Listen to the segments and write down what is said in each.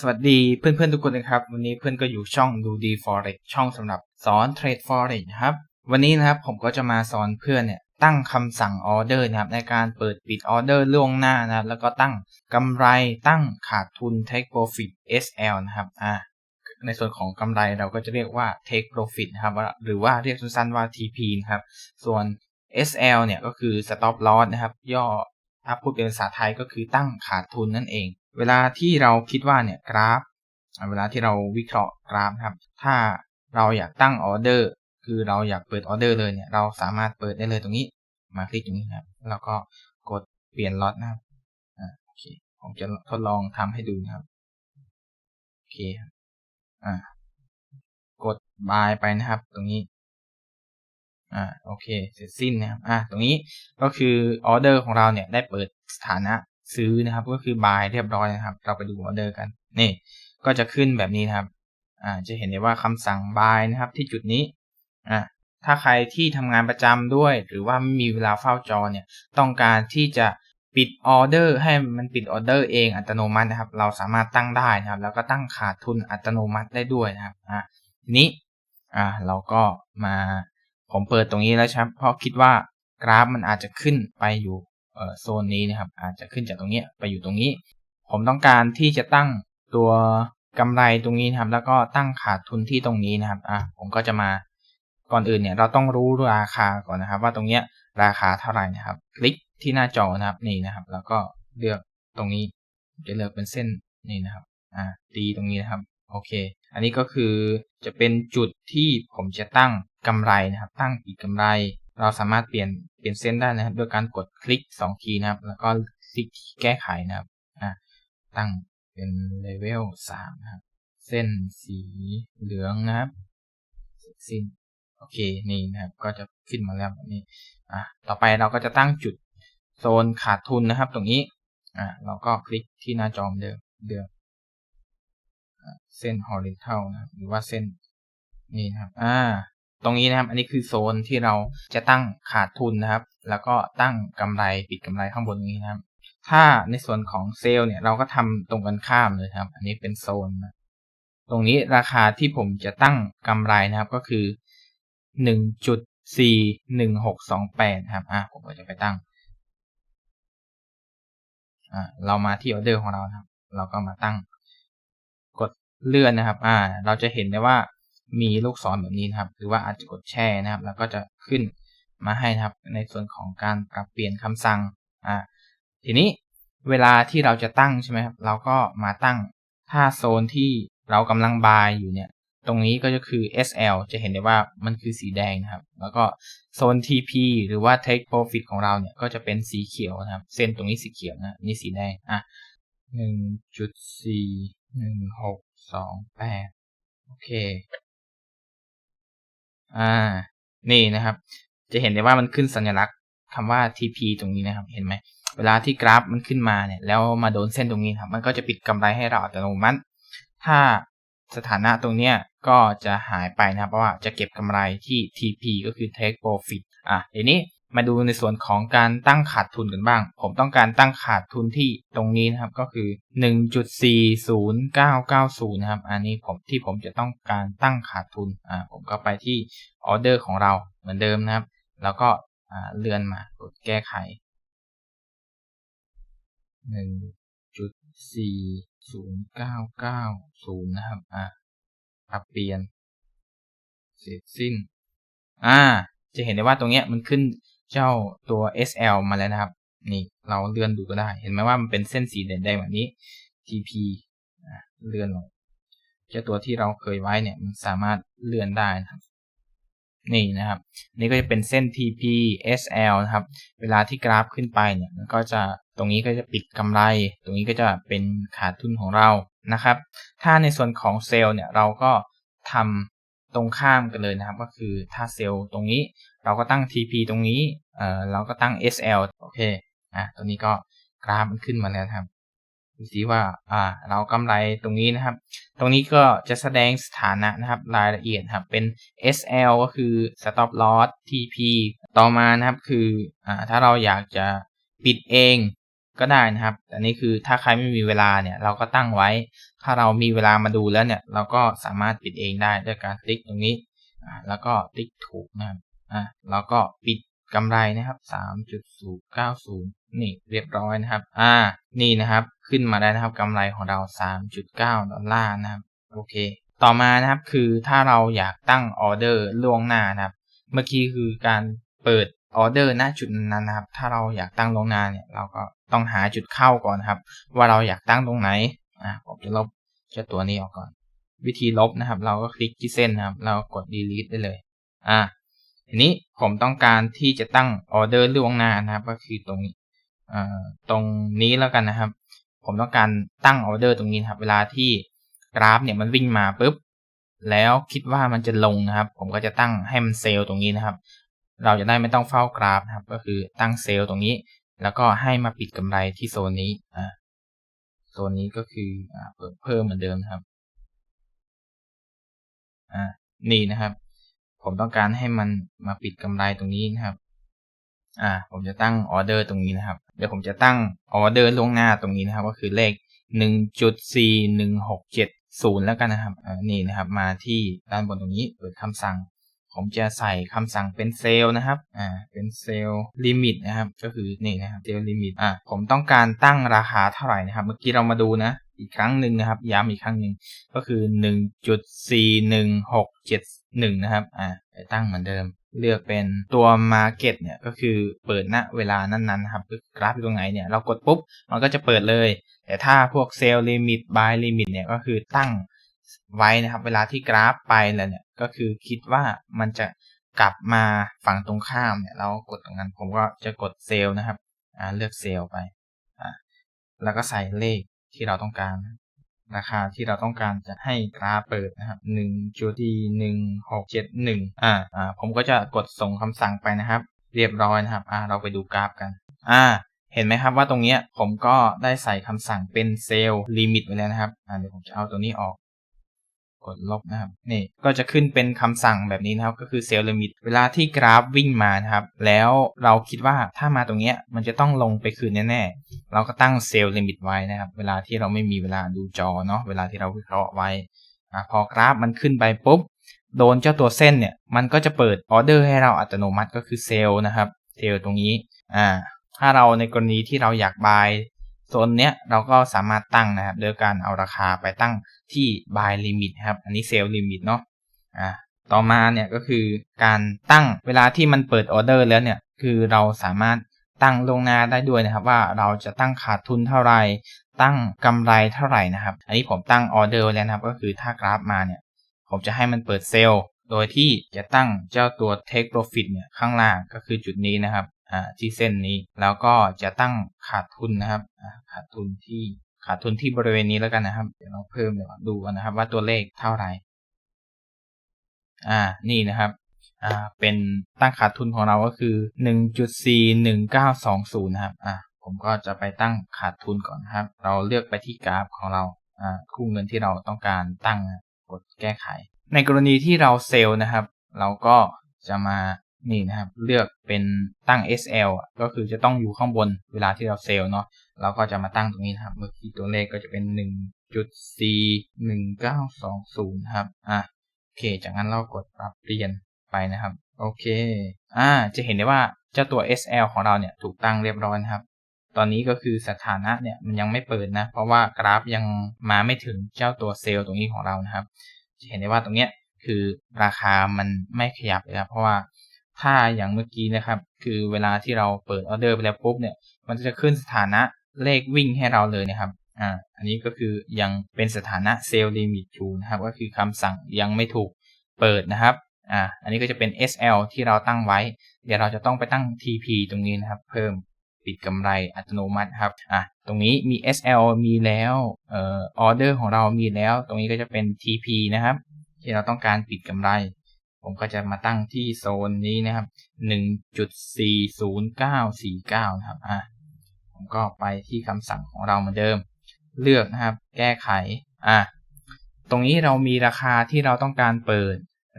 สวัสดีเพื่อนๆทุกคนนะครับ วันนี้เพื่อนก็อยู่ช่องดูดี forex ช่องสำหรับสอนเทรด forex นะครับ วันนี้นะครับผมก็จะมาสอนเพื่อนเนี่ยตั้งคำสั่งออเดอร์นะครับในการเปิดปิดออเดอร์ล่วงหน้านะครับแล้วก็ตั้งกำไรตั้งขาดทุน take profit SL นะครับอ่าในส่วนของกำไรเราก็จะเรียกว่า take profit นะครับ หรือว่าเรียกสั้นๆว่า TP นะครับ ส่วน SL เนี่ยก็คือ stop loss นะครับ ย่อถ้าพูดเป็นภาษาไทยก็คือตั้งขาดทุนนั่นเอง เวลาที่เราคิดว่าเนี่ยกราฟ เวลาที่เราวิเคราะห์กราฟครับ ถ้าเราอยากตั้งออเดอร์ คือเราอยากเปิดออเดอร์เลยเนี่ย เราสามารถเปิดได้เลยตรงนี้ มาคลิกตรงนี้ครับ แล้วก็กดเปลี่ยนล็อตนะครับอ่าโอเค ผมจะทดลองทำให้ดูนะครับ โอเคครับ อ่า กด buy ไปนะครับ ตรงนี้อ่าโอเคเสร็จสิ้นนะครับอ่าตรงนี้ก็คือออเดอร์ของเราเนี่ยได้เปิดสถานะ ซื้อนะครับ ก็คือ buy เรียบร้อยนะครับ เราไปดูออเดอร์กัน นี่ ก็จะขึ้นแบบนี้นะครับ อ่า จะเห็นได้ว่าคำสั่ง buy นะครับ ที่จุดนี้ อ่าถ้าใครที่ทำงานประจำด้วย หรือว่าไม่มีเวลาเฝ้าจอเนี่ย ต้องการที่จะปิดออเดอร์ให้มันปิดออเดอร์เองอัตโนมัตินะครับ เราสามารถตั้งได้นะครับ แล้วก็ตั้งขาดทุนอัตโนมัติได้ด้วยนะครับอ่าทีนี้อ่าเราก็มาผมเปิดตรงนี้แล้วครับ เพราะคิดว่ากราฟมันอาจจะขึ้นไปอยู่ โซนนี้นะครับ อาจจะขึ้นจากตรงนี้ไปอยู่ตรงนี้ ผมต้องการที่จะตั้งตัวกำไรตรงนี้นะครับ แล้วก็ตั้งขาดทุนที่ตรงนี้นะครับอะผมก็จะมาก่อนอื่นเนี่ย เราต้องรู้ราคาก่อนนะครับ ว่าตรงเนี้ยราคาเท่าไหร่นะครับ คลิกที่หน้าจอนะครับนี่นะครับ แล้วก็เลือกตรงนี้จะเลือกเป็นเส้นนี่นะครับอ่าตีตรงนี้นะครับโอเค อันนี้ก็คือจะเป็นจุดที่ผมจะตั้งกำไรนะครับ ตั้งอีกกำไร เราสามารถเปลี่ยนเปลี่ยนเส้นได้นะครับ โดยการกดคลิก2ทีนะครับ แล้วก็คลิกแก้ไขนะครับอะตั้งเป็นเลเวล3นะครับ เส้นสีเหลืองนะครับสิ้นโอเคนี่นะครับ ก็จะขึ้นมาแล้วแบบนี้อะต่อไปเราก็จะตั้งจุดโซนขาดทุนนะครับ ตรงนี้อะเราก็คลิกที่หน้าจอเดิมเดิมเส้น horizontal นะหรือว่าเส้นนี่นะครับ อ่า ตรงนี้นะครับ อันนี้คือโซนที่เราจะตั้งขาดทุนนะครับ แล้วก็ตั้งกำไรปิดกำไรข้างบนนี้นะครับ ถ้าในส่วนของเซลล์เนี่ยเราก็ทำตรงกันข้ามเลยครับ อันนี้เป็นโซนนะตรงนี้ราคาที่ผมจะตั้งกำไรนะครับก็คือหนึ่งจุดสี่หนึ่งหกสองแปดครับอะผมก็จะไปตั้งอ่าเรามาที่ออเดอร์ของเราครับ เราก็มาตั้งกดเลื่อนนะครับ อ่า เราจะเห็นได้ว่า มีลูกศรแบบนี้นะครับ หรือว่าอาจจะกดแช่นะครับ แล้วก็จะขึ้นมาให้นะครับ ในส่วนของการปรับเปลี่ยนคำสั่งอ่าทีนี้เวลาที่เราจะตั้งใช่ไหมครับ เราก็มาตั้งถ้าโซนที่เรากำลังบายอยู่เนี่ย ตรงนี้ก็จะคือ SL จะเห็นได้ว่ามันคือสีแดงนะครับ แล้วก็โซน TP หรือว่า Take Profit ของเราเนี่ยก็จะเป็นสีเขียวนะครับ เส้นตรงนี้สีเขียวนะนี่สีแดงอะหนึ่งจุดสี่หนึ่งหกสองแปดโอเค อ่า นี่นะครับ จะเห็นได้ว่ามันขึ้นสัญลักษณ์คำว่า TP ตรงนี้นะครับ เห็นไหม เวลาที่กราฟมันขึ้นมาเนี่ย แล้วมาโดนเส้นตรงนี้ครับ มันก็จะปิดกำไรให้เราอัตโนมัติ ถ้าสถานะตรงเนี้ยก็จะหายไปนะครับ เพราะว่าจะเก็บกำไรที่ TP ก็คือ take profit อะทีนี้ มาดูในส่วนของการตั้งขาดทุนกันบ้าง ผมต้องการตั้งขาดทุนที่ตรงนี้นะครับก็คือ 1.40990 นะครับ อันนี้ผมที่ผมจะต้องการตั้งขาดทุน อ่า ผมก็ไปที่ออเดอร์ของเราเหมือนเดิมนะครับ แล้วก็เลื่อนมากดแก้ไข 1.40990 นะครับ อ่าปรับเปลี่ยน เสร็จสิ้น อ่าจะเห็นได้ว่าตรงเนี้ยมันขึ้น เจ้าตัว SL มาแล้วนะครับ นี่เราเลื่อนดูก็ได้ เห็นไหมว่ามันเป็นเส้นสีแดงๆแบบนี้ TP เลื่อนลงเจ้าตัวที่เราเคยไว้เนี่ยมันสามารถเลื่อนได้นะครับ นี่นะครับ นี่ก็จะเป็นเส้น TP SL นะครับ เวลาที่กราฟขึ้นไปเนี่ยมันก็จะตรงนี้ก็จะปิดกำไร ตรงนี้ก็จะเป็นขาดทุนของเรานะครับ ถ้าในส่วนของเซลล์เนี่ยเราก็ทำตรงข้ามกันเลยนะครับ ก็คือถ้าเซลล์ตรงนี้ เราก็ตั้ง TP ตรงนี้ เอ่อ เราก็ตั้ง SL โอเค อะ ตัวนี้ก็กราฟมันขึ้นมาแล้วครับ ดูสิว่า อ่า เรากำไรตรงนี้นะครับ ตรงนี้ก็จะแสดงสถานะนะครับ รายละเอียดครับ เป็น SL ก็คือ stop loss TP ต่อมานะครับ คือ อ่า ถ้าเราอยากจะปิดเองก็ได้นะครับ แต่นี่คือถ้าใครไม่มีเวลาเนี่ย เราก็ตั้งไว้ ถ้าเรามีเวลามาดูแล้วเนี่ย เราก็สามารถปิดเองได้ด้วยการคลิกตรงนี้อ่าแล้วก็ติ๊กถูกนะครับ อ่าแล้วก็ปิดกำไรนะครับ 3.090 นี่เรียบร้อยนะครับ อ่า นี่นะครับ ขึ้นมาได้นะครับกำไรของเรา 3.9 ดอลลาร์นะครับ โอเค ต่อมานะครับคือถ้าเราอยากตั้งออเดอร์ล่วงหน้านะครับ เมื่อกี้คือการเปิดออเดอร์ณจุดนั้นนะครับ ถ้าเราอยากตั้งล่วงหน้าเนี่ย เราก็ต้องหาจุดเข้าก่อนนครับ ว่าเราอยากตั้งตรงไหน อ่าผมจะลบเจ้าตัวนี้ออกก่อน วิธีลบนะครับ เราก็คลิกที่เส้นนะครับ เรากด delete ได้เลย อ่า ทีนี้ผมต้องการที่จะตั้งออเดอร์ล่วงหน้านะครับ ก็คือตรงตรงนี้แล้วกันนะครับ ผมต้องการตั้งออเดอร์ตรงนี้ครับ เวลาที่กราฟเนี่ยมันวิ่งมาปุ๊บแล้วคิดว่ามันจะลงนะครับ ผมก็จะตั้งให้มันเซลล์ตรงนี้นะครับ เราจะได้ไม่ต้องเฝ้ากราฟนะครับ ก็คือตั้งเซลล์ตรงนี้ แล้วก็ให้มาปิดกำไรที่โซนนี้อ่าโซนนี้ก็คืออ่าเปิดเพิ่มเหมือนเดิมครับอ่านี่นะครับ ผมต้องการให้มันมาปิดกำไรตรงนี้นะครับ อ่า ผมจะตั้งออเดอร์ตรงนี้นะครับ เดี๋ยวผมจะตั้งออเดอร์ล่วงหน้าตรงนี้นะครับ ก็คือเลข 1.4167แล้วกันนะครับอ่านี่นะครับ มาที่ด้านบนตรงนี้เปิดคำสั่ง ผมจะใส่คำสั่งเป็นเซลล์นะครับ อ่า เป็นเซลล์ลิมิตนะครับ ก็คือนี่นะครับ เซลล์ลิมิต อ่า ผมต้องการตั้งราคาเท่าไหร่นะครับ เมื่อกี้เรามาดูนะ อีกครั้งหนึ่งนะครับ ย้ำอีกครั้งหนึ่งก็คือ 1.41671 นะครับ อ่าไปตั้งเหมือนเดิม เลือกเป็นตัว Market เนี่ยก็คือเปิดณเวลานั้นๆนะครับกราฟอยู่ตรงไหนเนี่ยเรากดปุ๊บ มันก็จะเปิดเลย แต่ถ้าพวก Sell Limit Buy Limit เนี่ยก็คือตั้งไว้นะครับ เวลาที่กราฟไปแล้วเนี่ยก็คือคิดว่ามันจะกลับมาฝั่งตรงข้ามเนี่ย เรากดตรงนั้นผมก็จะกดเซลนะครับ อ่าเลือกเซลไปอ่าแล้วก็ใส่เลข ที่เราต้องการราคาที่เราต้องการจะให้กราฟเปิดนะครับหนึ่งจุดหนึ่งหกเจ็ดหนึ่งอ่าอ่าผมก็จะกดส่งคำสั่งไปนะครับ เรียบร้อยนะครับอ่าเราไปดูกราฟกัน อ่า เห็นไหมครับว่าตรงเนี้ยผมก็ได้ใส่คำสั่งเป็นเซลล์ลิมิตไว้แล้วนะครับอ่าเดี๋ยวผมจะเอาตัวนี้ออก กดลบนะครับนี่ก็จะขึ้นเป็นคำสั่งแบบนี้นะครับ ก็คือเซลล์ลิมิตเวลาที่กราฟวิ่งมานะครับ แล้วเราคิดว่าถ้ามาตรงนี้มันจะต้องลงไปคืนแน่ๆเราก็ตั้งเซลล์ลิมิตไว้นะครับ เวลาที่เราไม่มีเวลาดูจอเนาะเวลาที่เราวิเคราะห์ไว้พอกราฟมันขึ้นไปปุ๊บโดนเจ้าตัวเส้นเนี่ยมันก็จะเปิดออเดอร์ให้เราอัตโนมัติก็คือเซลล์นะครับเซลล์ตรงนี้อ่าถ้าเราในกรณีที่เราอยากบาย โซนเนี้ยเราก็สามารถตั้งนะครับ โดยการเอาราคาไปตั้งที่ buy limit ครับ อันนี้ sell limit เนาะอ่าต่อมาเนี่ยก็คือการตั้งเวลาที่มันเปิดออเดอร์แล้วเนี่ยคือเราสามารถตั้งลงหน้าได้ด้วยนะครับ ว่าเราจะตั้งขาดทุนเท่าไหร่ตั้งกำไรเท่าไหร่นะครับ อันนี้ผมตั้งออเดอร์แล้วนะครับ ก็คือถ้ากราฟมาเนี่ยผมจะให้มันเปิดเซลล์โดยที่จะตั้งเจ้าตัว take profit เนี่ยข้างล่างก็คือจุดนี้นะครับ ที่เส้นนี้ แล้วก็จะตั้งขาดทุนนะครับขาดทุนที่ขาดทุนที่บริเวณนี้แล้วกันนะครับ เดี๋ยวเราเพิ่มเดี๋ยวดูนะครับว่าตัวเลขเท่าไหร่อ่านี่นะครับอ่าเป็นตั้งขาดทุนของเราก็คือ 1.41920 นะครับอ่าผมก็จะไปตั้งขาดทุนก่อนนะครับ เราเลือกไปที่กราฟของเราอ่าคู่เงินที่เราต้องการตั้งกดแก้ไข ในกรณีที่เราเซลล์นะครับ เราก็จะมา นี่นะครับ เลือกเป็นตั้ง SL ก็คือจะต้องอยู่ข้างบนเวลาที่เราเซลล์เนาะเราก็จะมาตั้งตรงนี้นะครับเมื่อกี้ตัวเลขก็จะเป็น 1.41920ครับอะโอเค จากนั้นเรากดปรับเปลี่ยนไปนะครับ โอเคอ่าจะเห็นได้ว่าเจ้าตัว SL ของเราเนี่ยถูกตั้งเรียบร้อยนะครับ ตอนนี้ก็คือสถานะเนี่ยมันยังไม่เปิดนะ เพราะว่ากราฟยังมาไม่ถึงเจ้าตัวเซลล์ตรงนี้ของเรานะครับ จะเห็นได้ว่าตรงเนี้ยคือราคามันไม่ขยับเลยครับเพราะว่า ถ้าอย่างเมื่อกี้นะครับ คือเวลาที่เราเปิดออเดอร์ไปแล้วปุ๊บเนี่ย มันจะขึ้นสถานะเลขวิ่งให้เราเลยนะครับ อ่า อันนี้ก็คือยังเป็นสถานะเซลล์ลิมิตอยู่นะครับ ก็คือคำสั่งยังไม่ถูกเปิดนะครับ อ่า อันนี้ก็จะเป็น SL ที่เราตั้งไว้ เดี๋ยวเราจะต้องไปตั้ง TP ตรงนี้นะครับ เพิ่มปิดกำไรอัตโนมัติครับ อะ ตรงนี้มี SL มีแล้ว เอ่อ ออเดอร์ของเรามีแล้ว ตรงนี้ก็จะเป็น TP นะครับ ที่เราต้องการปิดกำไร ผมก็จะมาตั้งที่โซนนี้นะครับ 1.40949 นะครับ อะ ผมก็ไปที่คำสั่งของเราเหมือนเดิม เลือกนะครับ แก้ไข อะ ตรงนี้เรามีราคาที่เราต้องการเปิด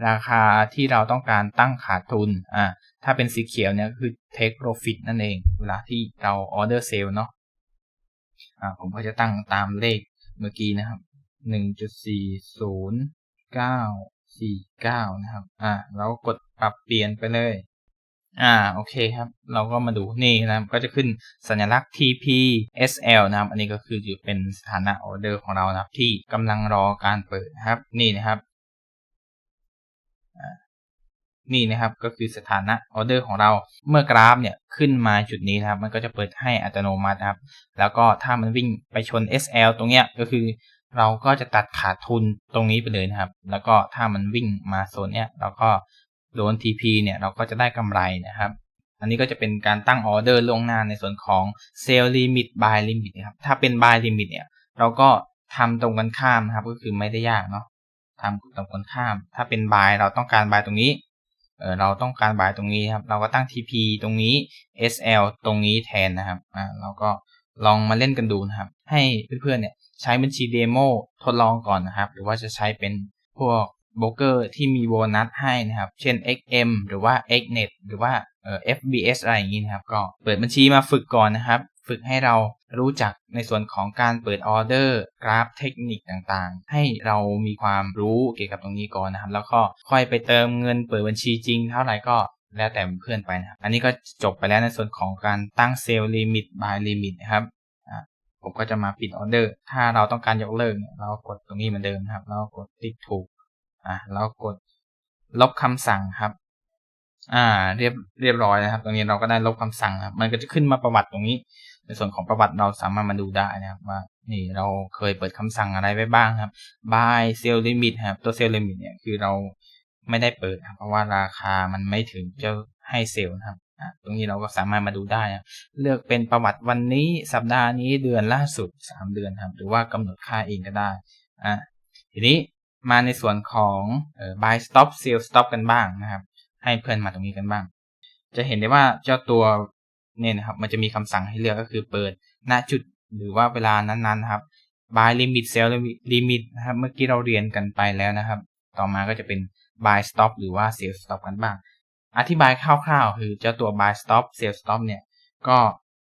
ราคาที่เราต้องการตั้งขาดทุน อะ ถ้าเป็นสีเขียวเนี่ยคือ take profit นั่นเอง เวลาที่เรา order sale เนาะ อ่าผมก็จะตั้งตามเลขเมื่อกี้นะครับหนึ่งจุด สี่เก้านะครับ อ่าเรากดปรับเปลี่ยนไปเลย อ่า โอเคครับ เราก็มาดูนี่นะครับ ก็จะขึ้นสัญลักษณ์ TP SL นะครับ อันนี้ก็คือจะเป็นสถานะออเดอร์ของเรานะครับ ที่กำลังรอการเปิดนะครับ นี่นะครับนี่นะครับก็คือสถานะออเดอร์ของเราเมื่อกราฟเนี่ยขึ้นมาจุดนี้นะครับ มันก็จะเปิดให้อัตโนมัติครับ แล้วก็ถ้ามันวิ่งไปชน SL ตรงเนี้ยก็คือ เราก็จะตัดขาดทุนตรงนี้ไปเลยนะครับ แล้วก็ถ้ามันวิ่งมาโซนเนี้ยเราก็โดน TP เนี่ยเราก็จะได้กำไรนะครับ อันนี้ก็จะเป็นการตั้งออเดอร์ล่วงหน้าในส่วนของ Sell Limit Buy Limit นะครับถ้าเป็น Buy Limit เนี่ยเราก็ทำตรงกันข้ามนะครับ ก็คือไม่ได้ยากเนาะทำตรงกันข้าม ถ้าเป็น Buy เราต้องการ Buy ตรงนี้เออเราต้องการบายตรงนี้ครับเราก็ตั้ง TP ตรงนี้ SL ตรงนี้แทนนะครับอ่าเราก็ลองมาเล่นกันดูนะครับ ให้เพื่อนๆเนี่ย ใช้บัญชีเดโมทดลองก่อนนะครับ หรือว่าจะใช้เป็นพวกโบรกเกอร์ที่มีโบนัสให้นะครับ เช่น XM หรือว่า XNet หรือว่าเอ่อ FBS อะไรอย่างนี้นะครับ ก็เปิดบัญชีมาฝึกก่อนนะครับ ฝึกให้เรารู้จักในส่วนของการเปิดออเดอร์กราฟเทคนิคต่างๆ ให้เรามีความรู้เกี่ยวกับตรงนี้ก่อนนะครับ แล้วก็ค่อยไปเติมเงินเปิดบัญชีจริงเท่าไหร่ก็แล้วแต่เพื่อนไปนะครับ อันนี้ก็จบไปแล้วในส่วนของการตั้งเซลล์ลิมิตบายลิมิตนะครับ ผมก็จะมาปิดออเดอร์ ถ้าเราต้องการยกเลิกเนี่ยเรากดตรงนี้เหมือนเดิมครับ เรากดติ๊กถูก อ่าเรากดลบคำสั่งครับ อ่า เรียบเรียบร้อยนะครับ ตรงนี้เราก็ได้ลบคำสั่งครับ มันก็จะขึ้นมาประวัติตรงนี้ ในส่วนของประวัติเราสามารถมาดูได้นะครับ ว่า นี่เราเคยเปิดคำสั่งอะไรไว้บ้างครับ buy sell limit ครับ ตัว sell limit เนี่ยคือเราไม่ได้เปิดครับเพราะว่าราคามันไม่ถึงจะให้เซลล์นะครับ ตรงนี้เราก็สามารถมาดูได้ เลือกเป็นประวัติวันนี้สัปดาห์นี้เดือนล่าสุด 3 เดือนครับ หรือว่ากำหนดค่าเองก็ได้อะทีนี้มาในส่วนของ buy stop sell stop กันบ้างนะครับ ให้เพื่อนมาตรงนี้กันบ้าง จะเห็นได้ว่าเจ้าตัวเนี่ยนะครับ มันจะมีคำสั่งให้เลือกก็คือเปิดณจุดหรือว่าเวลานั้นๆนะครับ buy limit sell limit นะครับ เมื่อกี้เราเรียนกันไปแล้วนะครับ ต่อมาก็จะเป็น buy stop หรือว่า sell stop กันบ้าง อธิบายคร่าวๆ คือเจ้าตัว buy stop sell stop เนี่ย ก็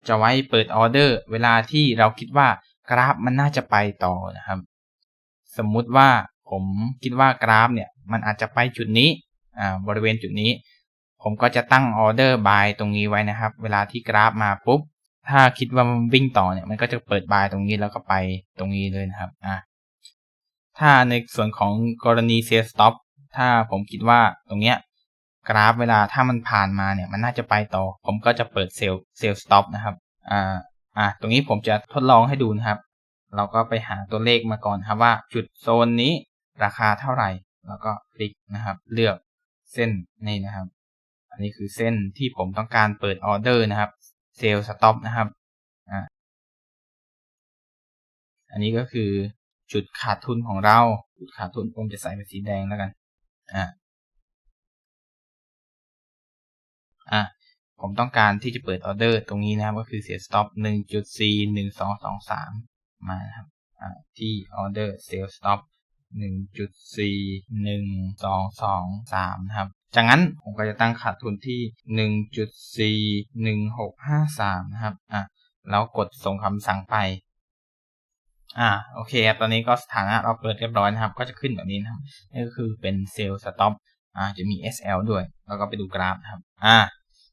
จะไว้เปิดออเดอร์ เวลาที่เราคิดว่ากราฟมันน่าจะไปต่อนะครับ สมมุติว่าผมคิดว่ากราฟเนี่ย มันอาจจะไปจุดนี้อ่าบริเวณจุดนี้ ผมก็จะตั้งออเดอร์บายตรงนี้ไว้นะครับ เวลาที่กราฟมาปุ๊บ ถ้าคิดว่ามันวิ่งต่อเนี่ย มันก็จะเปิดบายตรงนี้แล้วก็ไปตรงนี้เลยนะครับอะถ้าในส่วนของกรณีเซลสต็อปถ้าผมคิดว่าตรงเนี้ย กราฟเวลาถ้ามันผ่านมาเนี่ยมันน่าจะไปต่อ ผมก็จะเปิดเซล์เซล์สต็อปนะครับอ่าอะตรงนี้ผมจะทดลองให้ดูนะครับ เราก็ไปหาตัวเลขมาก่อนครับว่าจุดโซนนี้ราคาเท่าไหร่ แล้วก็คลิกนะครับ เลือกเส้นนี่นะครับ อันนี้คือเส้นที่ผมต้องการเปิดออเดอร์นะครับเซลล์สต็อปนะครับอ่าอันนี้ก็คือจุดขาดทุนของเรา จุดขาดทุนผมจะใส่เป็นสีแดงแล้วกันอ่า อ่าผมต้องการที่จะเปิดออเดอร์ตรงนี้นะครับ ก็คือเสียสต็อปหนึ่งจุดสี่หนึ่งสองสองสามมาครับอ่าที่ออเดอร์เซลล์สต็อปหนึ่งจุดสี่หนึ่งสองสองสามนะครับ จากนั้นผมก็จะตั้งขาดทุนที่หนึ่งจุดสี่หนึ่งหกห้าสามนะครับ อะ แล้วกดส่งคำสั่งไป อ่า โอเคครับตอนนี้ก็สถานะเราเปิดเรียบร้อยนะครับ ก็จะขึ้นแบบนี้นะครับนี่ก็คือเป็นเซลล์สต็อปอ่า จะมี SL ด้วย แล้วก็ไปดูกราฟนะครับ อ่า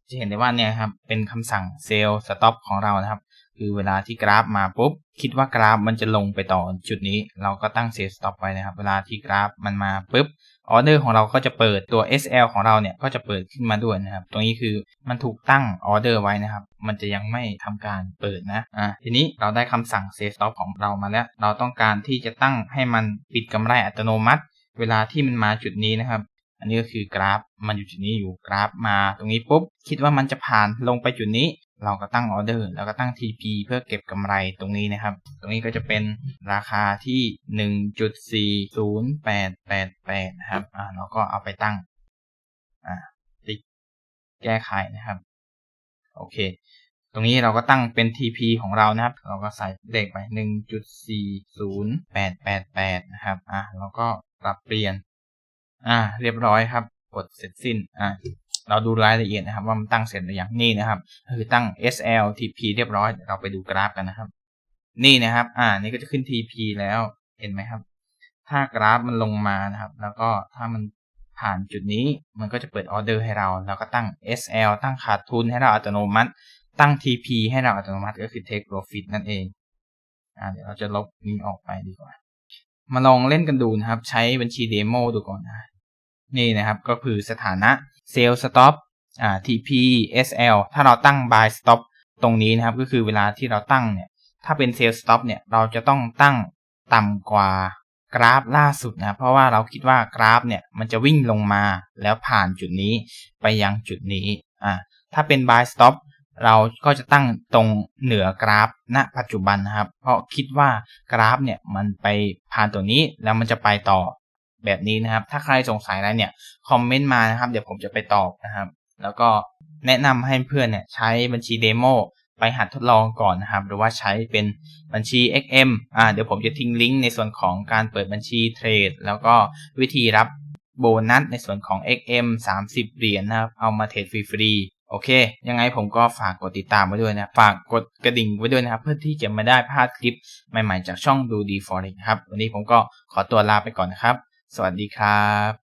จะเห็นได้ว่าเนี่ยครับเป็นคำสั่งเซลล์สต็อปของเรานะครับ คือเวลาที่กราฟมาปุ๊บ คิดว่ากราฟมันจะลงไปต่อจุดนี้ เราก็ตั้งเซลล์สต็อปไว้นะครับ เวลาที่กราฟมันมาปุ๊บออเดอร์ของเราก็จะเปิดตัว SL ของเราเนี่ยก็จะเปิดขึ้นมาด้วยนะครับ ตรงนี้คือมันถูกตั้งออเดอร์ไว้นะครับ มันจะยังไม่ทำการเปิดนะ อ่าทีนี้เราได้คำสั่ง Save Stop ของเรามาแล้ว เราต้องการที่จะตั้งให้มันปิดกำไรอัตโนมัติ เวลาที่มันมาจุดนี้นะครับ อันนี้ก็คือกราฟมันอยู่จุดนี้อยู่กราฟมาตรงนี้ปุ๊บคิดว่ามันจะผ่านลงไปจุดนี้ เราก็ตั้งออเดอร์แล้วก็ตั้ง TP เพื่อเก็บกำไรตรงนี้นะครับ ตรงนี้ก็จะเป็นราคาที่ 1.4088นะครับอ่าเราก็เอาไปตั้งอ่าติ๊กแก้ไขนะครับ โอเค ตรงนี้เราก็ตั้งเป็น TP ของเรานะครับ เราก็ใส่เลขไป 1.40888 นะครับอ่าเราก็ปรับเปลี่ยน อ่า เรียบร้อยครับ กดเสร็จสิ้น อ่า เราดูรายละเอียดนะครับ ว่ามันตั้งเสร็จหรือยัง นี่นะครับ คือตั้ง SL TP เรียบร้อย เราไปดูกราฟกันนะครับ นี่นะครับ อ่า นี่ก็จะขึ้น TP แล้ว เห็นไหมครับ ถ้ากราฟมันลงมานะครับ แล้วก็ถ้ามันผ่านจุดนี้ มันก็จะเปิดออเดอร์ให้เรา แล้วก็ตั้ง SL ตั้งขาดทุนให้เราอัตโนมัติ ตั้ง TP ให้เราอัตโนมัติก็คือ Take Profit นั่นเองอ่าเดี๋ยวเราจะลบนี้ออกไปดีกว่า มาลองเล่นกันดูนะครับ ใช้บัญชีเดโมดูก่อนนะ นี่นะครับก็คือสถานะ Sell Stop อ่า TP SL ถ้าเราตั้ง Buy Stop ตรงนี้นะครับก็คือเวลาที่เราตั้งเนี่ยถ้าเป็น Sell Stop เนี่ยเราจะต้องตั้งต่ำกว่ากราฟล่าสุดนะเพราะว่าเราคิดว่ากราฟเนี่ยมันจะวิ่งลงมาแล้วผ่านจุดนี้ไปยังจุดนี้อ่าถ้าเป็น Buy Stop เราก็จะตั้งตรงเหนือกราฟณ ปัจจุบันนะครับ เพราะคิดว่ากราฟเนี่ยมันไปผ่านตัวนี้แล้วมันจะไปต่อ แบบนี้นะครับ ถ้าใครสงสัยอะไรเนี่ยคอมเมนต์มานะครับ เดี๋ยวผมจะไปตอบนะครับ แล้วก็แนะนำให้เพื่อนเนี่ยใช้บัญชีเดโมไปหัดทดลองก่อนนะครับ หรือว่าใช้เป็นบัญชี XM อ่าเดี๋ยวผมจะทิ้งลิงก์ในส่วนของการเปิดบัญชีเทรด แล้วก็วิธีรับโบนัสในส่วนของ XM 30 เหรียญนะครับ เอามาเทรดฟรีๆ โอเค ยังไงผมก็ฝากกดติดตามไว้ด้วยนะ ฝากกดกระดิ่งไว้ด้วยนะครับ เพื่อที่จะไม่ได้พลาดคลิปใหม่ๆ จากช่องดูดีฟอร์ครับ วันนี้ผมก็ขอตัวลาไปก่อนนะครับ สวัสดีครับ